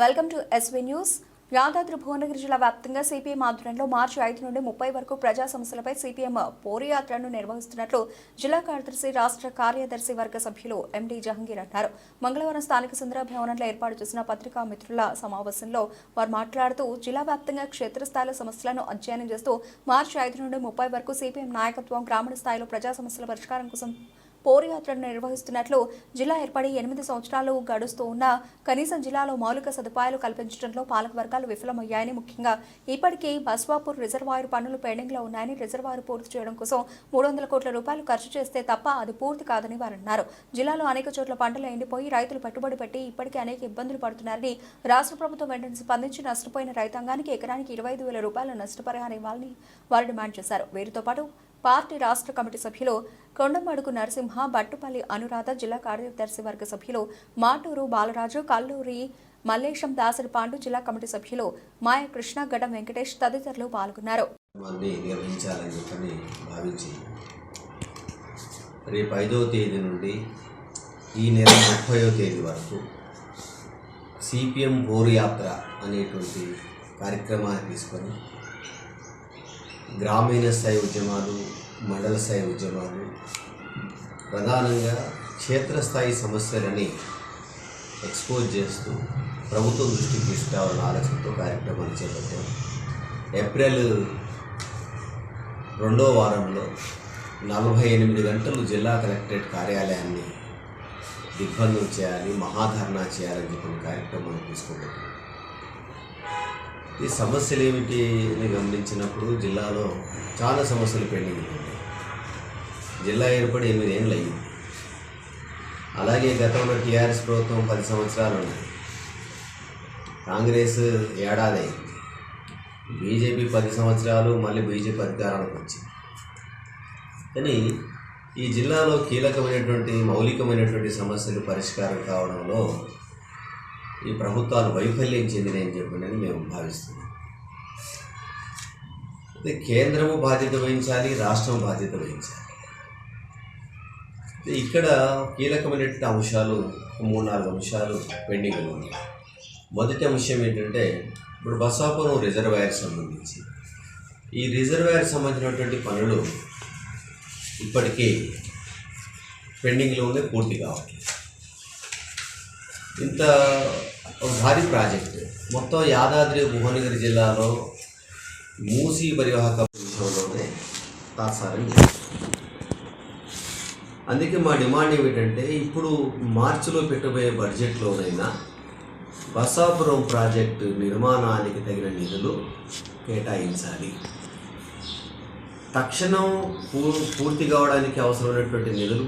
Welcome to SV news. Yadadri Bhuvanagiri జిల్లా వ్యాప్తంగా CPM ఆధ్వర్యంలో మార్చి ఐదు నుండి ముప్పై వరకు ప్రజా సమస్యలపై సిపిఎం పోరుయాత్రను నిర్వహిస్తున్నట్లు జిల్లా కార్యదర్శి రాష్ట్ర కార్యదర్శి వర్గ సభ్యులు ఎండి జహంగీర్ అన్నారు. మంగళవారం స్థానిక సుందర భవనంలో ఏర్పాటు చేసిన పత్రికా మిత్రుల సమావేశంలో వారు మాట్లాడుతూ జిల్లా వ్యాప్తంగా క్షేత్రస్థాయిలో సమస్యలను అధ్యయనం చేస్తూ మార్చి ఐదు నుండి ముప్పై వరకు సిపిఎం నాయకత్వం గ్రామీణ స్థాయిలో ప్రజా సమస్యల పరిష్కారం కోసం పోరుయాత్రను నిర్వహిస్తున్నట్లు జిల్లా ఏర్పడి ఎనిమిది సంవత్సరాలు గడుస్తూ ఉన్నా కనీసం జిల్లాలో మౌలిక సదుపాయాలు కల్పించడంలో పాలకవర్గాలు విఫలమయ్యాయని ముఖ్యంగా ఇప్పటికీ బస్వాపూర్ రిజర్వాయర్ పనులు పెండింగ్లో ఉన్నాయని రిజర్వాయర్ పూర్తి చేయడం కోసం మూడు వందల కోట్ల రూపాయలు ఖర్చు చేస్తే తప్ప అది పూర్తి కాదని వారు అన్నారు జిల్లాలో అనేక చోట్ల పంటలు ఎండిపోయి రైతులు పెట్టుబడి పెట్టి ఇప్పటికీ అనేక ఇబ్బందులు పడుతున్నారని రాష్ట్ర ప్రభుత్వం వెంటనే స్పందించి నష్టపోయిన రైతాంగానికి ఎకరానికి ఇరవై ఐదు వేల రూపాయల నష్టపరిహారం ఇవ్వాలని వారు డిమాండ్ చేశారు. వీరితో పాటు పార్టీ రాష్ట్ర కమిటీ సభ్యులు కొండమడుగు నరసింహ బట్టుపల్లి అనురాధ జిల్లా కార్యదర్శి వర్గ సభ్యులు మాటూరు బాలరాజు కల్లూరి మల్లేశం దాసరి పాండు జిల్లా కమిటీ సభ్యులు మాయ కృష్ణ గడం వెంకటేష్ తదితరులు పాల్గొన్నారు. రేపు ఐదవ తేదీ నుండి ఈ నెల ముప్పైవ తేదీ వరకు సిపిఎం బోరు యాత్ర అనేటువంటి కార్యక్రమాన్ని తీసుకొని గ్రామీణ స్థాయి ఉద్యమాలు మండల స్థాయి ఉద్యమాలు ప్రధానంగా క్షేత్రస్థాయి సమస్యలని ఎక్స్పోజ్ చేస్తూ ప్రభుత్వం దృష్టికి తీసుకురావాలన్న ఆలోచనతో కార్యక్రమాలు చేపట్టాం. ఏప్రిల్ రెండో వారంలో నలభై ఎనిమిది గంటలు జిల్లా కలెక్టరేట్ కార్యాలయాన్ని దిగ్బంధం చేయాలి మహాధర్నా చేయాలని చెప్పిన కార్యక్రమాన్ని తీసుకోబట్టాం ఈ సమస్యలు ఏమిటి అని గమనించినప్పుడు జిల్లాలో చాలా సమస్యలు పెండింగ్ జిల్లా ఏర్పడి ఎనిమిది ఏళ్ళు అయ్యింది అలాగే గతంలో టీఆర్ఎస్ ప్రభుత్వం పది సంవత్సరాలు ఉన్నాయి కాంగ్రెస్ ఏడాది అయింది బీజేపీ పది సంవత్సరాలు మళ్ళీ బీజేపీ అధికారానికి వచ్చింది. కానీ ఈ జిల్లాలో కీలకమైనటువంటి మౌలికమైనటువంటి సమస్యలు పరిష్కారం కావడంలో ఈ ప్రభుత్వాలు వైఫల్యం చెందినాయని చెప్పినని మేము భావిస్తున్నాం. అయితే కేంద్రము బాధ్యత వహించాలి రాష్ట్రం బాధ్యత వహించాలి. ఇక్కడ కీలకమైనటువంటి అంశాలు మూడు నాలుగు అంశాలు పెండింగ్లో ఉన్నాయి. మొదటి అంశం ఏంటంటే ఇప్పుడు బసాపురం రిజర్వాయర్ సంబంధించి. ఈ రిజర్వాయర్ సంబంధించినటువంటి పనులు ఇప్పటికీ పెండింగ్లో ఉంది పూర్తి కావాలి ఇంత భారీ ప్రాజెక్ట్. మొత్తం యాదాద్రి భువనగిరి జిల్లాలో మూసీ పరివాహక విషయంలోనే తాత్సారం అందుకే మా డిమాండ్ ఏమిటంటే ఇప్పుడు మార్చిలో పెట్టబోయే బడ్జెట్లోనైనా బసాపురం ప్రాజెక్టు నిర్మాణానికి తగిన నిధులు కేటాయించాలి. తక్షణం పూ పూర్తి కావడానికి అవసరమైనటువంటి నిధులు